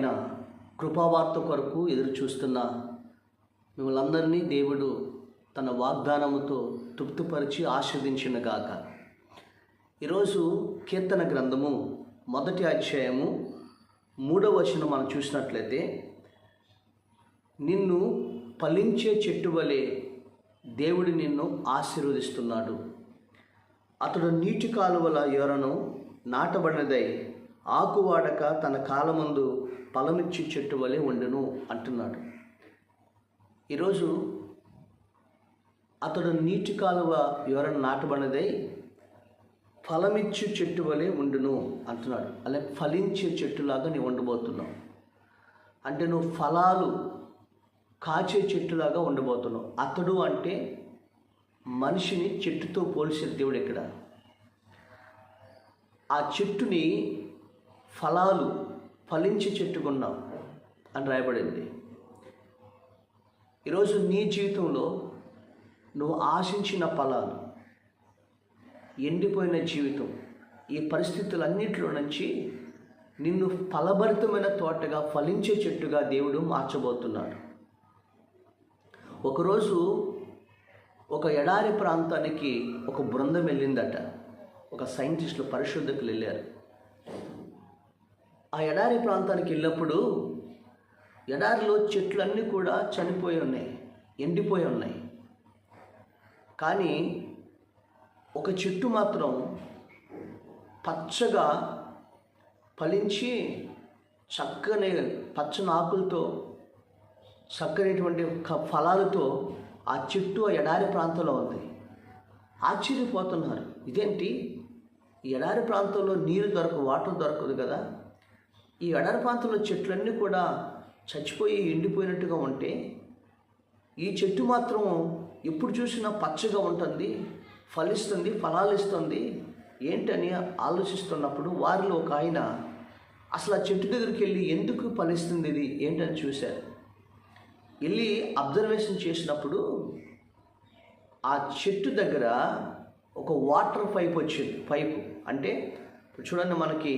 నూతనమైన కృపావార్త కొరకు ఎదురు చూస్తున్న మిమ్మల్ని దేవుడు తన వాగ్దానముతో తృప్తిపరిచి ఆస్వాదించిన గాక ఈరోజు కీర్తన గ్రంథము మొదటి అధ్యాయము మూడవ వచనం మనం చూసినట్లయితే నిన్ను ఫలించే చెట్టు వలె దేవుడు నిన్ను ఆశీర్వదిస్తున్నాడు. అతడు నీటి కాలువల ఎరను నాటబడినదై ఆకువాడక తన కాలమందు ఫలమిచ్చి చెట్టు వలె ఉండెను అంటున్నాడు. ఈరోజు అతడు నీటి కాలువ వివరణ నాటబడినదై ఫలమిచ్చు చెట్టు వలె ఉండును అంటున్నాడు. అలాగే ఫలించే చెట్టులాగా నీవు ఉండబోతున్నావు అంటే నువ్వు ఫలాలు కాచే చెట్టులాగా ఉండబోతున్నావు అతడు అంటే మనిషిని చెట్టుతో పోల్చే దేవుడు ఇక్కడ ఆ చెట్టుని ఫలాలు ఫలించే చెట్టుకున్నాం అని రాయబడింది. ఈరోజు నీ జీవితంలో నువ్వు ఆశించిన ఫలాలు ఎండిపోయిన జీవితం ఈ పరిస్థితులన్నింటిలో నుంచి నిన్ను ఫలభరితమైన తోటగా ఫలించే చెట్టుగా దేవుడు మార్చబోతున్నాడు. ఒకరోజు ఒక ఎడారి ప్రాంతానికి ఒక బృందం వెళ్ళిందట. ఒక సైంటిస్టులు పరిశోధకులు వెళ్ళారు. ఆ ఎడారి ప్రాంతానికి వెళ్ళినప్పుడు ఎడారిలో చెట్లన్నీ కూడా చనిపోయి ఉన్నాయి ఎండిపోయి ఉన్నాయి. కానీ ఒక చెట్టు మాత్రం పచ్చగా ఫలించి చక్కని పచ్చని ఆకులతో చక్కనటువంటి ఫలాలతో ఆ చెట్టు ఆ ఎడారి ప్రాంతంలో ఉంది. ఆశ్చర్యపోతున్నారు. ఇదేంటి? ఎడారి ప్రాంతంలో నీరు దొరకదు వాటర్ దొరకదు కదా? ఈ ఎడారి ప్రాంతంలో చెట్లన్నీ కూడా చచ్చిపోయి ఎండిపోయినట్టుగా ఉంటే ఈ చెట్టు మాత్రం ఎప్పుడు చూసినా పచ్చగా ఉంటుంది ఫలిస్తుంది ఫలాలు ఇస్తుంది ఏంటని ఆలోచిస్తున్నప్పుడు వారిలో ఒక ఆయన అసలు ఆ చెట్టు దగ్గరికి వెళ్ళి ఎందుకు ఫలిస్తుంది ఇది? ఏంటని చూశారు. వెళ్ళి అబ్జర్వేషన్ చేసినప్పుడు ఆ చెట్టు దగ్గర ఒక వాటర్ పైప్ వచ్చింది పైపు. అంటే చూడండి మనకి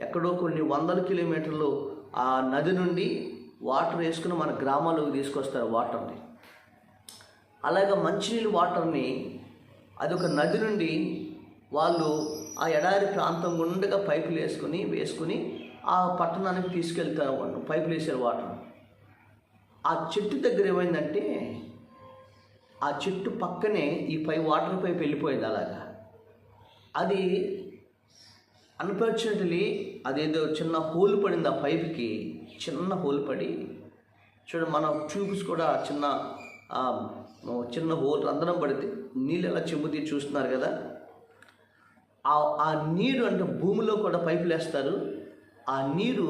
ఎక్కడో కొన్ని వందల కిలోమీటర్లు ఆ నది నుండి వాటర్ వేసుకుని మన గ్రామాల్లోకి తీసుకొస్తారు వాటర్ని. అలాగే మంచినీళ్ళు వాటర్ని అదొక నది నుండి వాళ్ళు ఆ ఎడారి ప్రాంతం గుండగా పైపులు వేసుకుని వేసుకుని ఆ పట్టణానికి తీసుకెళ్తారు వాళ్ళు. పైపులు వేసారు వాటర్. ఆ చెట్టు దగ్గర ఏమైందంటే ఆ చెట్టు పక్కనే ఈ పై వాటర్ పైప్ వెళ్ళిపోయింది అలాగా. అది అన్ఫార్చునేట్లీ అదేదో చిన్న హోల్ పడింది ఆ పైప్కి. చిన్న హోల్ పడి. చూడండి మన ట్యూబ్స్ కూడా చిన్న చిన్న హోల్ రంధ్రం పడితే నీళ్ళు ఎలా చెబుతీ చూస్తున్నారు కదా? ఆ ఆ నీరు అంటే భూమిలో కూడా పైపులు వేస్తారు. ఆ నీరు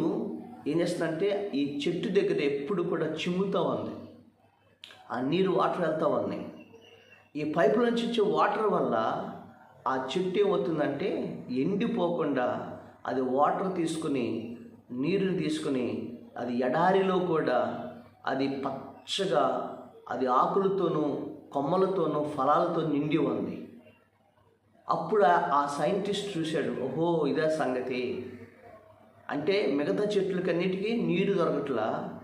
ఏం చేస్తుందంటే ఈ చెట్టు దగ్గర ఎప్పుడు కూడా చిమ్ముతూ ఉంది. ఆ నీరు వాటర్ వెళ్తూ ఉన్నాయి ఈ పైపు నుంచి వచ్చే వాటర్ వల్ల ఆ చెట్టు ఏమవుతుందంటే ఎండిపోకుండా అది వాటర్ తీసుకుని నీరుని తీసుకుని అది ఎడారిలో కూడా అది పచ్చగా అది ఆకులతోనూ కొమ్మలతోనూ ఫలాలతో నిండి ఉంది. అప్పుడు ఆ- సైంటిస్ట్ చూశాడు ఓహో ఇదే సంగతి. అంటే మిగతా చెట్లకన్నిటికీ నీరు దొరకట్లా.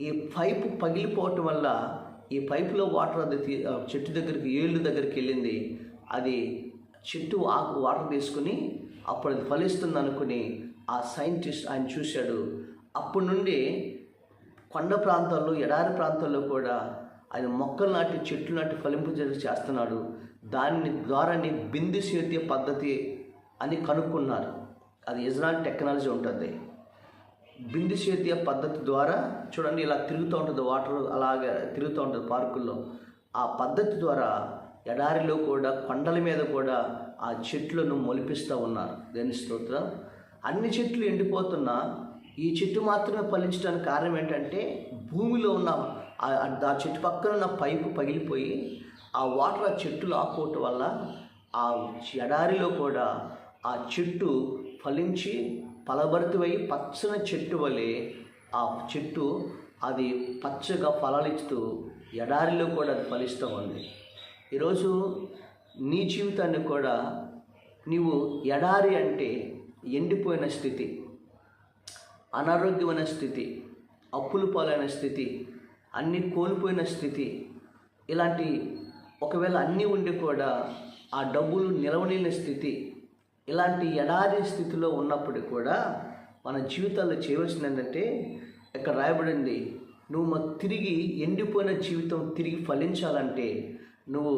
ఈ పైపు పగిలిపోవటం వల్ల ఈ పైపులో వాటర్ అది తీ- ఆ చెట్టు దగ్గరికి ఏళ్ళు దగ్గరికి వెళ్ళింది. అది చెట్టు ఆకు వాటర్ తీసుకుని అప్పుడు అది ఫలిస్తుంది అనుకుని ఆ సైంటిస్ట్ ఆయన చూశాడు. అప్పటి నుండి కొండ ప్రాంతాల్లో ఎడారి ప్రాంతాల్లో కూడా ఆయన మొక్కలు నాటి చెట్లు నాటి ఫలింపు చేస్తున్నాడు. దాని ద్వారానే బిందు సేద్య పద్ధతి అని కనుక్కున్నారు. అది ఇజ్రాయల్ టెక్నాలజీ ఉంటుంది. బిందు సేద్య పద్ధతి ద్వారా చూడండి ఇలా తిరుగుతూ ఉంటుంది వాటర్ అలాగే తిరుగుతూ ఉంటుంది పార్కుల్లో. ఆ పద్ధతి ద్వారా ఎడారిలో కూడా కొండల మీద కూడా ఆ చెట్లను మొలిపిస్తూ ఉన్నారు. దేని స్తోత్రం? అన్ని చెట్లు ఎండిపోతున్నా ఈ చెట్టు మాత్రమే ఫలించడానికి కారణం ఏంటంటే భూమిలో ఉన్న ఆ- ఆ చెట్టు పక్కన ఉన్న పైపు పగిలిపోయి ఆ వాటర్ ఆ చెట్టులు ఆకోవటం వల్ల ఆ ఎడారిలో కూడా ఆ చెట్టు ఫలించి ఫలభరితమై పచ్చని చెట్టు వలె ఆ చెట్టు అది పచ్చగా ఫలాలిస్తూ ఎడారిలో కూడా అది ఫలిస్తూ ఉంది. ఈరోజు నీ జీవితాన్ని కూడా నీవు ఎడారి అంటే ఎండిపోయిన స్థితి అనారోగ్యమైన స్థితి అప్పులు పాలైన స్థితి అన్నీ కోల్పోయిన స్థితి ఇలాంటి ఒకవేళ అన్నీ ఉండి కూడా ఆ డబ్బులు నిలవలేని స్థితి ఇలాంటి ఎడారి స్థితిలో ఉన్నప్పుడు కూడా మన జీవితాల్లో చేయవలసింది ఏంటంటే ఇక్కడ రాయబడింది నువ్వు మాకు తిరిగి ఎండిపోయిన జీవితం తిరిగి ఫలించాలంటే నువ్వు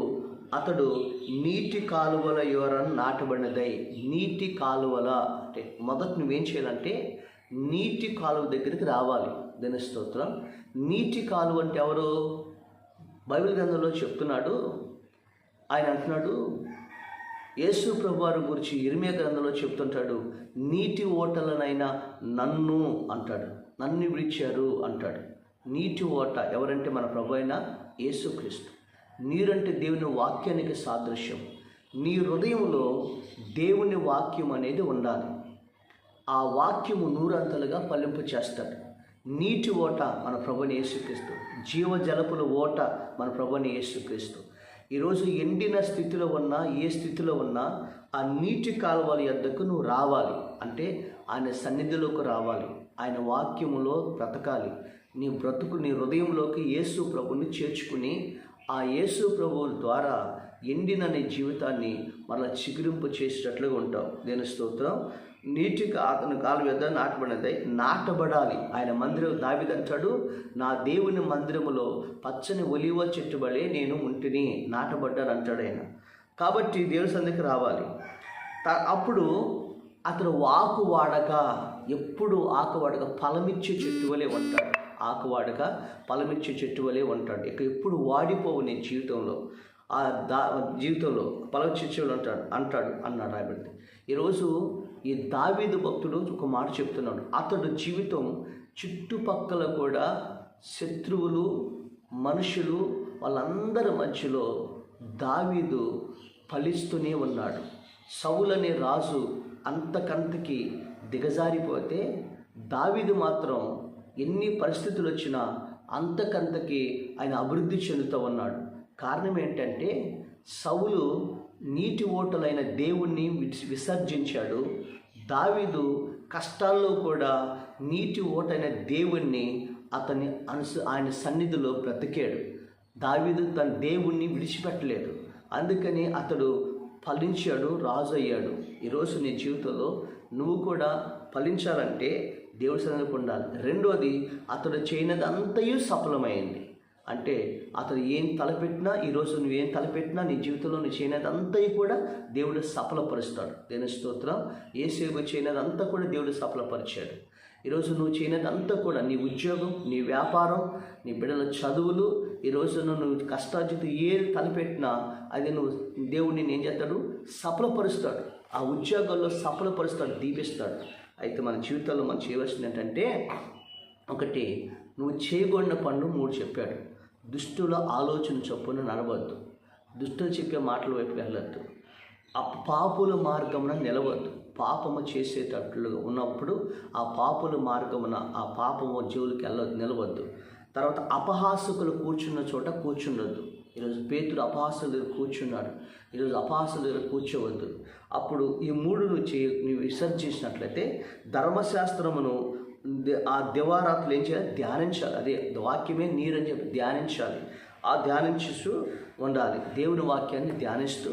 అతడు నీటి కాలువల యువరని నాటబడినదై నీటి కాలువల అంటే మొదట నువ్వేం చేయాలంటే నీటి కాలువ దగ్గరికి రావాలి. దిన స్తోత్రం. నీటి కాలువ అంటే ఎవరు? బైబిల్ గ్రంథంలో చెప్తున్నాడు. ఆయన అంటున్నాడు యేసు ప్రభువారి గురించి ఇరిమే గ్రంథంలో చెప్తుంటాడు నీటి ఓటలనైనా నన్ను అంటాడు. నన్ను విడిచారు అంటాడు. నీటి ఓట ఎవరంటే మన ప్రభు అయిన యేసుక్రీస్తు నీరంటే దేవుని వాక్యానికి సాదృశ్యం. నీ హృదయంలో దేవుని వాక్యం అనేది ఉండాలి. ఆ వాక్యము నూరంతలుగా ఫలింపు చేస్తాడు. నీటి ఓట మన ప్రభుని యేసుక్రీస్తు జీవజలపుల ఓట మన ప్రభుని యేసుక్రీస్తు. ఈరోజు ఎండిన స్థితిలో ఉన్నా ఏ స్థితిలో ఉన్నా ఆ నీటి కాలువల యొద్దకు నువ్వు రావాలి. అంటే ఆయన సన్నిధిలోకి రావాలి. ఆయన వాక్యములో బ్రతకాలి. నీ బ్రతుకు నీ హృదయంలోకి యేసు ప్రభుని చేర్చుకుని ఆ యేసు ప్రభువు ద్వారా ఎండిన నీ జీవితాన్ని మరలా చిగురింపు చేసేటట్లుగా ఉంటావు దేని స్తోత్రం. నీటికి అతను కాలు మీద నాటబడినది. నాటబడాలి. ఆయన మందిరం దావిదంటాడు నా దేవుని మందిరములో పచ్చని ఒలివ చెట్టుబడే నేను ఉంటిని నాటబడ్డాను అంటాడు ఆయన. కాబట్టి దేవుని సందికి రావాలి. త- అప్పుడు అతను వాకు వాడక ఎప్పుడు ఆకు వాడక ఫలమిచ్చే చెట్టు వలె ఉంటాడు. ఆకువాడక వాడక చెట్టు వలె ఉంటాడు. ఇక ఎప్పుడు వాడిపోవు నీ జీవితంలో. ఆ దా జీవితంలో ఫలమిచ్చే చెట్టు అంటాడు అంటాడు అన్నాడు రాయబడింది ఈరోజు ఈ దావీదు భక్తుడు ఒక మాట చెప్తున్నాడు. అతడు జీవితం చుట్టుపక్కల కూడా శత్రువులు మనుషులు వాళ్ళందరి మధ్యలో దావీదు ఫలిస్తూనే ఉన్నాడు. సౌలనే రాజు అంతకంతకి దిగజారిపోతే దావీదు మాత్రం ఎన్ని పరిస్థితులు వచ్చినా అంతకంతకి ఆయన అభివృద్ధి చెందుతూ ఉన్నాడు. కారణం ఏంటంటే సౌలు నీటి ఓటలైన దేవుణ్ణి విసర్జించాడు. దావీదు కష్టాల్లో కూడా నీటి ఓటైన దేవుణ్ణి అతని అనుసు ఆయన సన్నిధిలో బ్రతికాడు. దావీదు తన దేవుణ్ణి విడిచిపెట్టలేదు. అందుకని అతడు ఫలించాడు రాజు అయ్యాడు ఈరోజు నీ జీవితంలో నువ్వు కూడా ఫలించాలంటే దేవుడి సన్నిధికి ఉండాలి రెండోది అతడు చేయనదంతయు సఫలమైంది. అంటే అతడు ఏం తలపెట్టినా ఈరోజు నువ్వేం తలపెట్టినా నీ జీవితంలో నువ్వు చేయనదంతయు కూడా దేవుడు సఫలపరుస్తాడు. దేని స్తోత్రం. ఏ సేవ చేయనదంతా కూడా దేవుడు సఫలపరిచాడు. ఈరోజు నువ్వు చేయనదంతా కూడా నీ ఉద్యోగం నీ వ్యాపారం నీ బిడ్డల చదువులు ఈరోజు నువ్వు కష్టార్జితం ఏది తలపెట్టినా అది నువ్వు దేవుడిని ఏం చేస్తాడు? సఫలపరుస్తాడు. ఆ ఉద్యోగాల్లో సఫలపరుస్తాడు దీపిస్తాడు అయితే మన జీవితంలో మనం చేయవలసింది ఏంటంటే ఒకటి నువ్వు చేయకూడని పనులు మూడు చెప్పాడు. దుష్టుల ఆలోచన చొప్పున నడవద్దు. దుష్టులు చెప్పే మాటల వైపు వెళ్ళొద్దు. ఆ పాపుల మార్గమున నిలవద్దు. పాపము చేసేటట్లుగా ఉన్నప్పుడు ఆ పాపుల మార్గమున ఆ పాపము జీవులకి వెళ్ళొద్దు నిలవద్దు. తర్వాత అపహాసకులు కూర్చున్న చోట కూర్చుండొద్దు. ఈరోజు పేతుడు అపహాసుల దగ్గర కూర్చున్నాడు. ఈరోజు అపహాసుల దగ్గర కూర్చోవద్దు. అప్పుడు ఈ మూడు చే విసర్జించినట్లయితే ధర్మశాస్త్రమును ఆ దివారాత్రులు ఏం చేయాలి? ధ్యానించాలి. అదే వాక్యమే నీరు అని చెప్పి ధ్యానించాలి. ఆ ధ్యానించుస్తూ ఉండాలి. దేవుని వాక్యాన్ని ధ్యానిస్తూ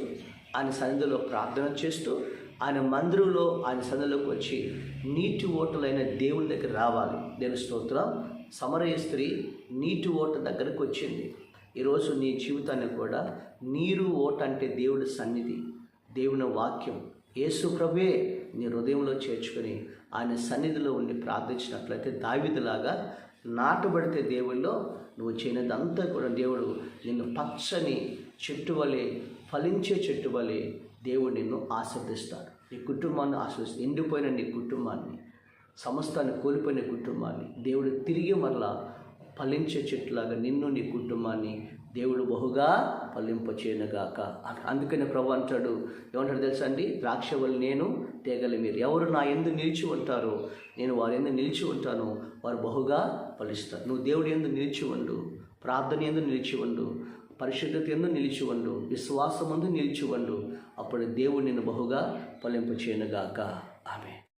ఆయన సన్నిధిలో ప్రార్థన చేస్తూ ఆయన మందిరంలో ఆయన సన్నిధిలోకి వచ్చి నీటి ఓటలైన దేవుని దగ్గర రావాలి. నేను స్తోత్రం. సమరయ స్త్రీ నీటి ఓట దగ్గరకు వచ్చింది. ఈరోజు నీ జీవితాన్ని కూడా నీరు ఓట అంటే దేవుడి సన్నిధి. దేవుని వాక్యం. యేసు ప్రభే నీ హృదయంలో చేర్చుకొని ఆయన సన్నిధిలో ఉండి ప్రార్థించినట్లయితే దావిదిలాగా నాటబడితే దేవుల్లో నువ్వు చేయనదంతా కూడా దేవుడు నిన్ను పచ్చని చెట్టు వలె ఫలించే చెట్టు వలె దేవుడు నిన్ను ఆస్వాదిస్తాడు. నీ కుటుంబాన్ని ఆస్వాదిస్తాడు. ఎండిపోయిన నీ కుటుంబాన్ని సమస్తాన్ని కోల్పోయిన కుటుంబాన్ని దేవుడు తిరిగి మరలా ఫలించే చెట్టులాగా నిన్ను నీ కుటుంబాన్ని దేవుడు బహుగా ఫలింపచేయనుగాక. అందుకని ప్రభు అంటాడు ఏమంటాడు తెలుసా అండి? ద్రాక్షవల్లి నేను తేగలి మీరు. ఎవరు నా ఎందు నిలిచి ఉంటారో నేను వారి ఎందు నిలిచి ఉంటాను వారు బహుగా ఫలిస్తారు. నువ్వు దేవుడి ఎందు నిలిచి ఉండు ప్రార్థన ఎందు నిలిచి ఉండు పరిశుద్ధత ఎందు నిలిచి ఉండు విశ్వాసమందు నిలిచి ఉండు అప్పుడు దేవుడు నిన్ను బహుగా ఫలింపచేయనుగాక. ఆమె